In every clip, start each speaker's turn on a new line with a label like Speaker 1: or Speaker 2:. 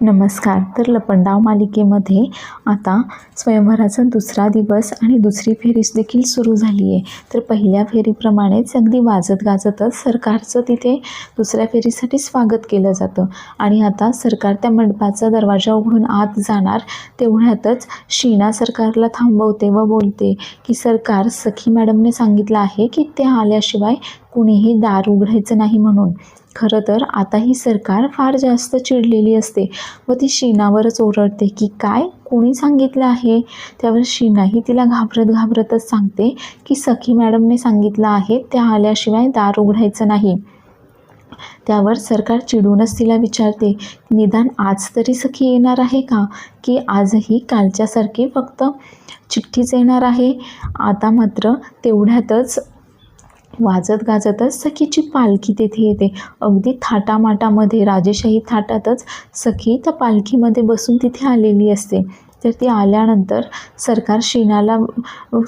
Speaker 1: नमस्कार. तर लपंडाव मालिकेमध्ये आता स्वयंवराचा दुसरा दिवस आणि दुसरी फेरीस देखील सुरू झाली आहे तर पहिल्या फेरीप्रमाणेच अगदी वाजत गाजतच सरकारचं तिथे दुसऱ्या फेरीसाठी स्वागत केलं जातं. आणि आता सरकार त्या मंडपाचा दरवाजा उघडून आत जाणार तेवढ्यातच शीना सरकारला थांबवते व बोलते की सरकार सखी मॅडमने सांगितलं आहे की ते आल्याशिवाय कुणीही दार उघडायचं नाही म्हणून. खरं तर आता ही सरकार फार जास्त चिडलेली असते व ती शीनावरच ओरडते की काय? कोणी सांगितलं आहे? त्यावर शीनाही तिला घाबरत घाबरतच सांगते की सखी मॅडमने सांगितलं आहे त्या आल्याशिवाय दार उघडायचं नाही. त्यावर सरकार चिडूनच तिला विचारते निदान आज तरी सखी येणार आहे का? की आजही कालच्यासारखी फक्त चिठ्ठीच येणार आहे? आता मात्र तेवढ्यातच वाजत गाजतच सखीची पालखी तेथे येते. अगदी थाटामाटामध्ये राजेशाही थाटातच सखी त्या पालखीमध्ये बसून तिथे आलेली असते. तर ती आल्यानंतर सरकार शीनाला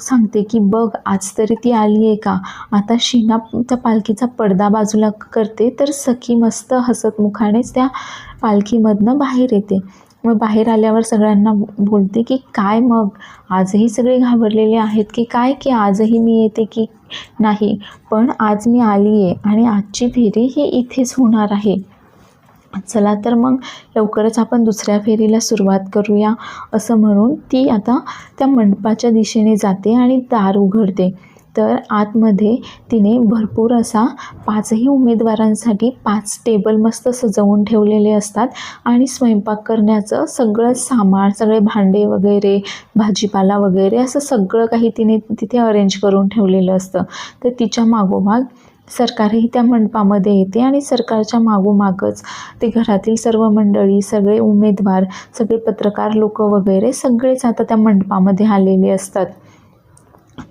Speaker 1: सांगते की बघ आज तरी ती आली आहे का? आता शीना त्या पालखीचा पडदा बाजूला करते तर सखी मस्त हसत मुखानेच त्या पालखीमधनं बाहेर येते. मग बाहेर आल्यावर सगळ्यांना बोलते की काय मग? आजही सगळे घाबरलेले आहेत की काय? की आजही मी येते की नाही? पण आज मी आली आहे आणि आजची फेरी ही इथेच होणार आहे. चला तर मग लवकरच आपण दुसऱ्या फेरीला सुरुवात करूया असं म्हणून ती आता त्या मंडपाच्या दिशेने जाते आणि दार उघडते. तर आतमध्ये तिने भरपूर असा पाचही उमेदवारांसाठी पाच टेबल मस्त सजवून ठेवलेले असतात. आणि स्वयंपाक करण्याचं सगळं सामान सगळे भांडे वगैरे भाजीपाला वगैरे असं सगळं काही तिने तिथे अरेंज करून ठेवलेलं असतं. तर तिच्या मागोमाग सरकारही त्या मंडपामध्ये येते आणि सरकारच्या मागोमागच ते घरातील सर्व मंडळी सगळे उमेदवार सगळे पत्रकार लोक वगैरे सगळेच आता त्या मंडपामध्ये आलेले असतात.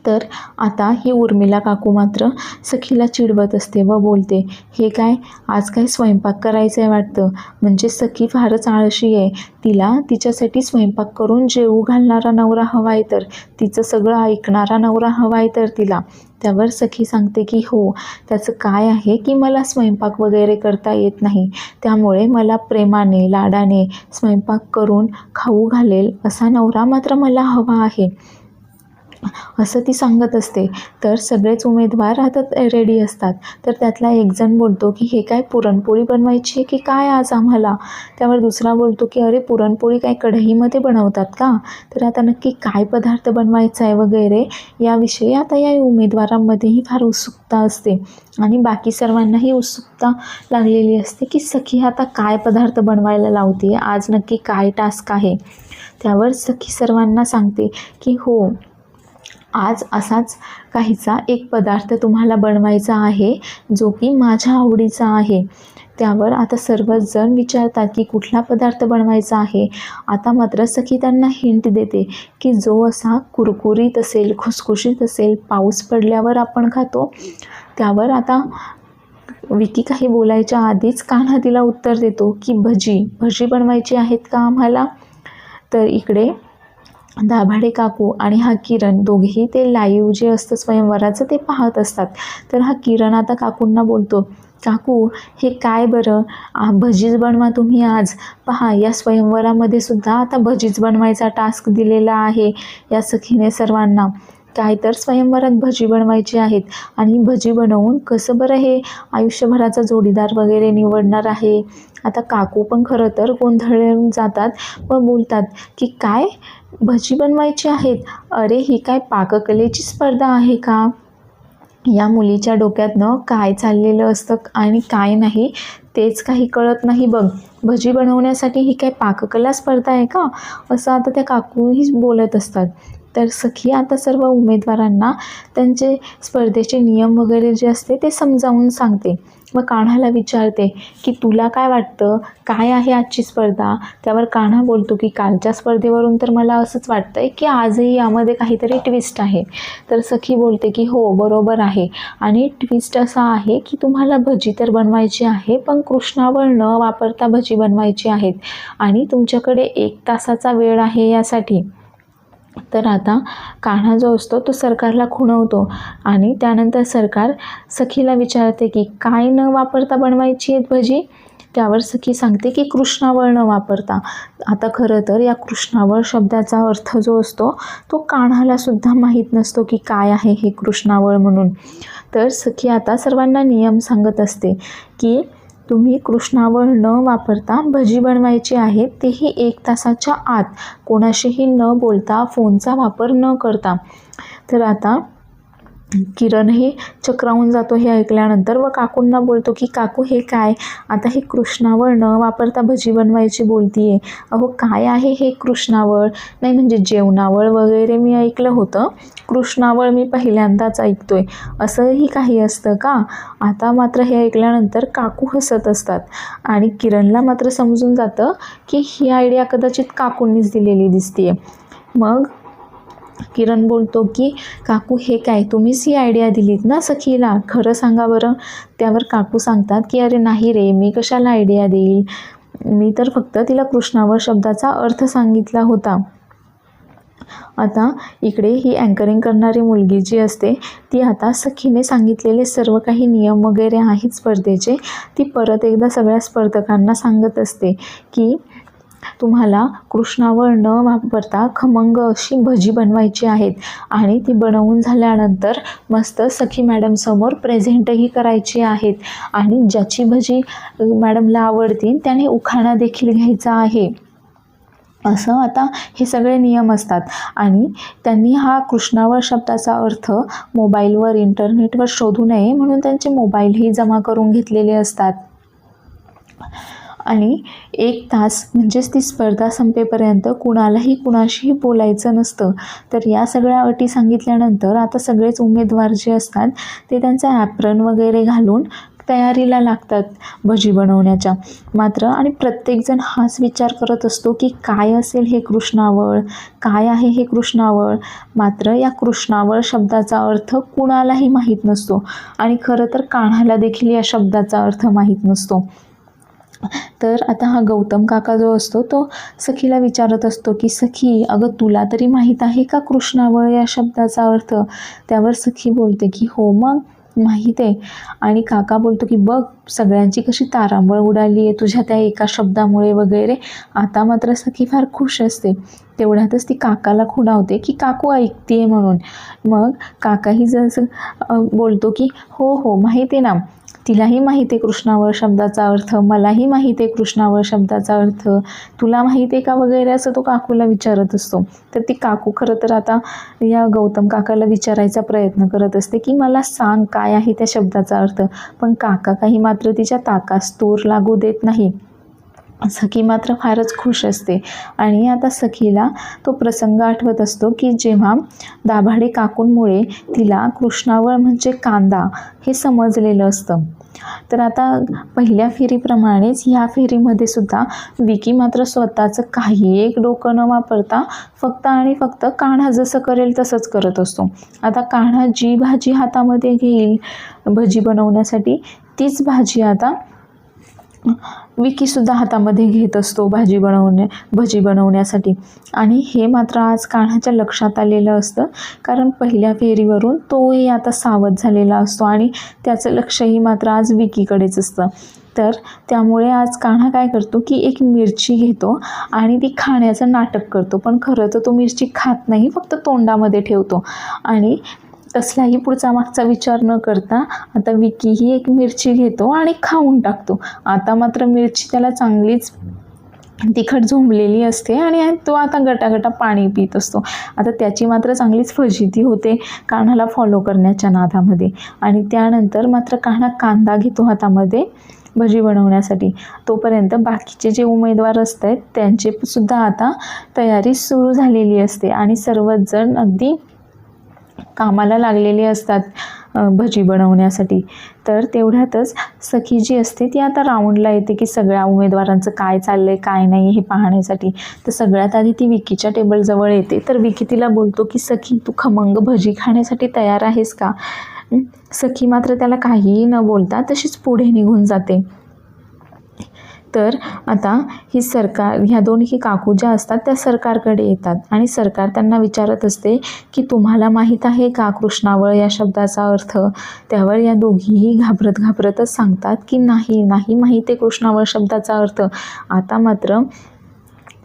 Speaker 1: तर आता ही उर्मिला काकू मात्र सखीला चिडवत असते व बोलते हे काय? आज काय स्वयंपाक करायचं आहे वाटतं? म्हणजे सखी फारच आळशी आहे. तिला तिच्यासाठी स्वयंपाक करून जेवू घालणारा नवरा हवा आहे तर तिचं सगळं ऐकणारा नवरा हवा आहे तर तिला. त्यावर सखी सांगते की हो त्याचं काय आहे की मला स्वयंपाक वगैरे करता येत नाही. त्यामुळे मला प्रेमाने लाडाने स्वयंपाक करून खाऊ घालेल असा नवरा मात्र मला हवा आहे. असं ती सांगत असते. तर सगळेच उमेदवार आता रेडी असतात. तर त्यातला एक जण बोलतो की हे काय पुरणपोळी बनवायची आहे की काय आज आम्हाला? त्यावर दुसरा बोलतो की अरे पुरणपोळी काय कढईमध्ये बनवतात का? तर आता नक्की काय पदार्थ बनवायचा आहे वगैरे याविषयी आता या उमेदवारांमध्येही फार उत्सुकता असते. आणि बाकी सर्वांनाही उत्सुकता लागलेली असते की सखी आता काय पदार्थ बनवायला लावते आज नक्की काय टास्क आहे? त्यावर सखी सर्वांना सांगते की हो आज असाच काहीचा एक पदार्थ तुम्हाला बनवायचा आहे जो की माझ्या आवडीचा आहे. त्यावर आता सर्वजण विचारतात की कुठला पदार्थ बनवायचा आहे. आता मात्र सखी त्यांना हिंट देते की जो असा कुरकुरीत असेल खुसखुशीत असेल पाऊस पडल्यावर आपण खातो. त्यावर आता विकी काही बोलायच्या आधीच कान्हा तिला उत्तर देतो की भजी भजी बनवायची आहेत का आम्हाला? तर इकडे दाभाडे काकू आणि हा किरण दोघेही ते लाईव जे असतं स्वयंवराचं ते पाहत असतात. तर हा किरण आता काकूंना बोलतो काकू हे काय बरं? भजीज बनवा तुम्ही आज. पहा या स्वयंवरामध्ये सुद्धा आता भजीज बनवायचा टास्क दिलेला आहे या सखीने सर्वांना. काय तर स्वयंवरात भजी बनवायची आहेत. आणि भजी बनवून कसं बरं हे आयुष्यभराचा जोडीदार वगैरे निवडणार आहे? आता काकू पण खरं तर गोंधळून जातात व बोलतात की काय? भजी बनवायची आहेत? अरे ही काय पाककलेची स्पर्धा आहे का? या मुलीच्या डोक्यातनं काय चाललेलं असतं आणि काय नाही तेच काही कळत नाही बघ. भजी बनवण्यासाठी ही काय पाककला स्पर्धा आहे का? असं आता त्या काकूही बोलत असतात. तर सखी आता सर्व उमेदवारांना त्यांचे स्पर्धेचे नियम वगैरे जे असते ते समजावून सांगते. व कान्हाला विचारते की तुला काय वाटतं? काय आहे आजची स्पर्धा? त्यावर कान्हा बोलतो की कालच्या स्पर्धेवरून तर मला असंच वाटतं आहे की आजही यामध्ये काहीतरी ट्विस्ट आहे. तर सखी बोलते की हो बरोबर आहे. आणि ट्विस्ट असा आहे की तुम्हाला भजी तर बनवायची आहे पण कृष्णावर न वापरता भजी बनवायची आहेत. आणि तुमच्याकडे एक तासाचा वेळ आहे यासाठी. तर आता कान्हा जो असतो तो सरकारला खुणवतो आणि त्यानंतर सरकार सखीला विचारते की काय न वापरता बनवायची आहेत भजी? त्यावर सखी सांगते की कृष्णावळ न वापरता. आता खरं तर या कृष्णावळ शब्दाचा अर्थ जो असतो तो कान्हाला सुद्धा माहीत नसतो की काय आहे हे कृष्णावळ म्हणून. तर सखी आता सर्वांना नियम सांगत असते की तुम्ही कृष्णावळ न वापरता भजी बनवायची आहे तेही एक तासाच्या आत. कोणाशीही न बोलता फोनचा वापर न करता. तर आता किरणही चक्रावून जातो हे ऐकल्यानंतर व काकूंना बोलतो की काकू हे काय? आता हे कृष्णावळ न वापरता भजी बनवायची बोलतीये. अहो काय आहे हे कृष्णावळ नाही म्हणजे जेवणावळ वगैरे मी ऐकलं होतं. कृष्णावळ मी पहिल्यांदाच ऐकतोय. असंही काही असतं का? आता मात्र हे ऐकल्यानंतर काकू हसत असतात. आणि किरणला मात्र समजून जातं की ही आयडिया कदाचित काकूंनीच दिलेली दिसतीये. मग किरण बोलतो की काकू हे काय? तुम्हीच ही आयडिया दिलीत ना सखीला? खरं सांगा बरं. त्यावर काकू सांगतात की अरे नाही रे मी कशाला आयडिया देईल? मी तर फक्त तिला कृष्णावर शब्दाचा अर्थ सांगितला होता. आता इकडे ही अँकरिंग करणारी मुलगी जी असते ती आता सखीने सांगितलेले सर्व काही नियम वगैरे आहेत स्पर्धेचे. ती परत एकदा सगळ्या स्पर्धकांना सांगत असते की तुम्हाला कृष्णावळ न वापरता खमंग अशी भजी बनवायची आहेत. आणि ती बनवून झाल्यानंतर मस्त सखी मॅडमसमोर प्रेझेंटही करायची आहेत. आणि ज्याची भजी मॅडमला आवडतील त्याने उखाणा देखील घ्यायचा आहे. असं आता हे सगळे नियम असतात. आणि त्यांनी हा कृष्णावर शब्दाचा अर्थ मोबाईलवर इंटरनेटवर शोधू नये म्हणून त्यांचे मोबाईलही जमा करून घेतलेले असतात. आणि एक तास म्हणजेच ती स्पर्धा संपेपर्यंत कुणालाही कुणाशीही बोलायचं नसतं. तर या सगळ्या अटी सांगितल्यानंतर आता सगळेच उमेदवार जे असतात ते त्यांचा ॲप्रन वगैरे घालून तयारीला लागतात भजी बनवण्याच्या. मात्र आणि प्रत्येकजण हाच विचार करत असतो की काय असेल हे कृष्णावळ? काय आहे हे कृष्णावळ? मात्र या कृष्णावळ शब्दाचा अर्थ कुणालाही माहीत नसतो. आणि खरं तर कान्हाला देखील या शब्दाचा अर्थ माहीत नसतो. तर आता हा गौतम काका जो असतो तो सखीला विचारत असतो की सखी अगं तुला तरी माहीत आहे का कृष्णावळ या शब्दाचा अर्थ? त्यावर सखी बोलते की हो मग माहीत आहे. आणि काका बोलतो की बघ सगळ्यांची कशी तारांबळ उडाली आहे तुझ्या त्या एका शब्दामुळे वगैरे. आता मात्र सखी फार खुश असते. तेवढ्यातच ती काकाला खुणावते की काकू ऐकते म्हणून. मग काकाही जसं बोलतो की हो हो माहीत आहे ना. तिलाही माहीत आहे कृष्णावळ शब्दाचा अर्थ मलाही माहीत आहे कृष्णावळ शब्दाचा अर्थ. तुला माहीत आहे का वगैरे असं तो काकूला विचारत असतो. तर ती काकू खरं तर आता या गौतम काकाला विचारायचा प्रयत्न करत असते की मला सांग काय आहे त्या शब्दाचा अर्थ. पण काका काही मात्र तिच्या ताकास तूर लागू देत नाही. सखी मात्र फारच खुश असते. आणि आता सखीला तो प्रसंग आठवत असतो की जेव्हा दाभाडे काकूंमुळे तिला कृष्णावळ म्हणजे कांदा हे समजलेलं असतं. तर आता पहिल्या फेरीप्रमाणेच ह्या फेरीमध्ये सुद्धा विकी मात्र स्वतःचं काही एक डोकं न वापरता फक्त आणि फक्त कान्हा जसं करेल तसंच करत असतो. आता कान्हा जी भाजी हातामध्ये घेईल भजी बनवण्यासाठी तीच भाजी आता विकीसुद्धा हातामध्ये घेत असतो भाजी बनवण्या भजी बनवण्यासाठी. आणि हे मात्र आज कान्हाच्या लक्षात आलेलं असतं. कारण पहिल्या फेरीवरून तोही आता सावध झालेला असतो आणि त्याचं लक्षही मात्र आज विकीकडेच असतं. तर त्यामुळे आज कान्हा काय करतो की एक मिरची घेतो आणि ती खाण्याचं नाटक करतो. पण खरं तर तो मिरची खात नाही फक्त तोंडामध्ये ठेवतो. आणि कसलाही पुढचा मागचा विचार न करता आता विकी ही एक मिरची घेतो आणि खाऊन टाकतो. आता मात्र मिरची त्याला चांगलीच तिखट झोंबलेली असते आणि तो आता गटागटा पाणी पित असतो. आता त्याची मात्र चांगलीच फजिती होते कान्हाला फॉलो करण्याच्या नादामध्ये. आणि त्यानंतर मात्र कान्हा कांदा घेतो हातामध्ये भजी बनवण्यासाठी. तोपर्यंत बाकीचे जे उमेदवार असतात त्यांचे सुद्धा आता तयारी सुरू झालेली असते आणि सर्वच जण अगदी कामाला लागलेले असतात भजी बनवण्यासाठी. तर तेवढ्यातच सखी जी असते ती आता राऊंडला येते की सगळ्या उमेदवारांचं काय चाललं आहे काय नाही हे पाहण्यासाठी. तर सगळ्यात आधी ती विकीच्या टेबलजवळ येते. तर विकी तिला बोलतो की सखी तू खमंग भजी खाण्यासाठी तयार आहेस का? सखी मात्र त्याला काहीही न बोलता तशीच पुढे निघून जाते. तर आता ही सरकार ह्या दोन्ही काकू ज्या असतात त्या सरकारकडे येतात. आणि सरकार त्यांना विचारत असते की तुम्हाला माहीत आहे का कृष्णावळ? या शब्दाचा अर्थ त्यावर या दोघीही घाबरत घाबरतच सांगतात की नाही नाही माहीत आहे कृष्णावळ शब्दाचा अर्थ. आता मात्र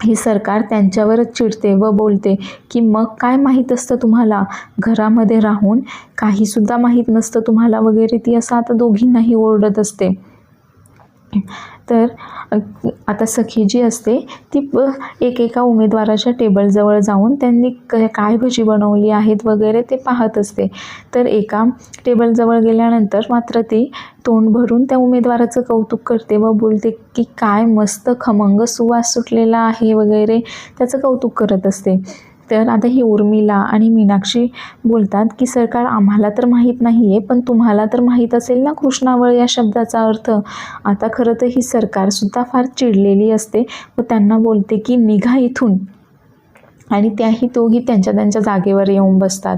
Speaker 1: ही सरकार त्यांच्यावरच चिडते व बोलते की मग काय माहीत असतं तुम्हाला? घरामध्ये राहून काहीसुद्धा माहीत नसतं तुम्हाला वगैरे ती असं आता दोघींनाही ओरडत असते. तर आता सखी जी असते ती एक एकेका उमेदवाराच्या टेबलजवळ जाऊन त्यांनी क काय भजी बनवली आहेत वगैरे ते पाहत असते. तर एका टेबलजवळ गेल्यानंतर मात्र ती तोंड भरून त्या उमेदवाराचं कौतुक करते व बोलते की काय मस्त खमंग सुवास सुटलेला आहे वगैरे त्याचं कौतुक करत असते. तर आता ही उर्मिला आणि मीनाक्षी बोलतात की सरकार आम्हाला तर माहीत नाही आहे पण तुम्हाला तर माहीत असेल ना कृष्णावळ या शब्दाचा अर्थ? आता खरं तर ही सरकारसुद्धा फार चिडलेली असते व त्यांना बोलते की निघा इथून आणि त्याही दोघी त्यांच्या त्यांच्या जागेवर येऊन बसतात.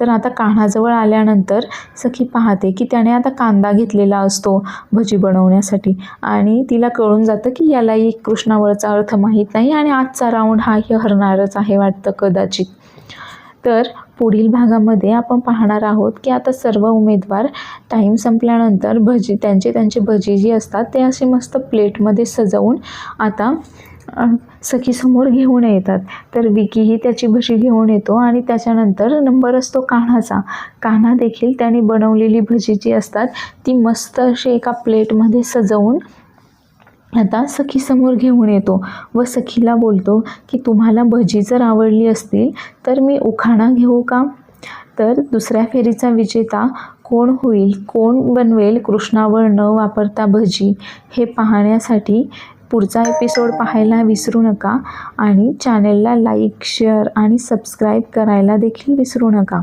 Speaker 1: तर आता कान्हाजवळ आल्यानंतर सखी पाहते की त्याने आता कांदा घेतलेला असतो भजी बनवण्यासाठी आणि तिला कळून जातं की यालाही कृष्णावळचा अर्थ माहीत नाही आणि आजचा राऊंड हाही हरणारच आहे वाटतं कदाचित. तर पुढील भागामध्ये आपण पाहणार आहोत की आता सर्व उमेदवार टाईम संपल्यानंतर भजी त्यांचे त्यांचे भजी जी असतात ते असे मस्त प्लेटमध्ये सजवून आता सखीसमोर घेऊन येतात. तर विकीही त्याची भजी घेऊन येतो आणि त्याच्यानंतर नंबर असतो कान्हाचा. कान्हा देखील त्याने बनवलेली भजी जी असतात ती मस्त अशी एका प्लेटमध्ये सजवून आता सखीसमोर घेऊन येतो व सखीला बोलतो की तुम्हाला भजी जर आवडली असतील तर मी उखाणा घेऊ का? तर दुसऱ्या फेरीचा विजेता कोण होईल? कोण बनवेल? कृष्णावर न वापरता भजी हे पाहण्यासाठी पुढचा एपिसोड पाहायला विसरू नका आणि चॅनलला लाईक शेअर आणि सबस्क्राईब करायला देखील विसरू नका.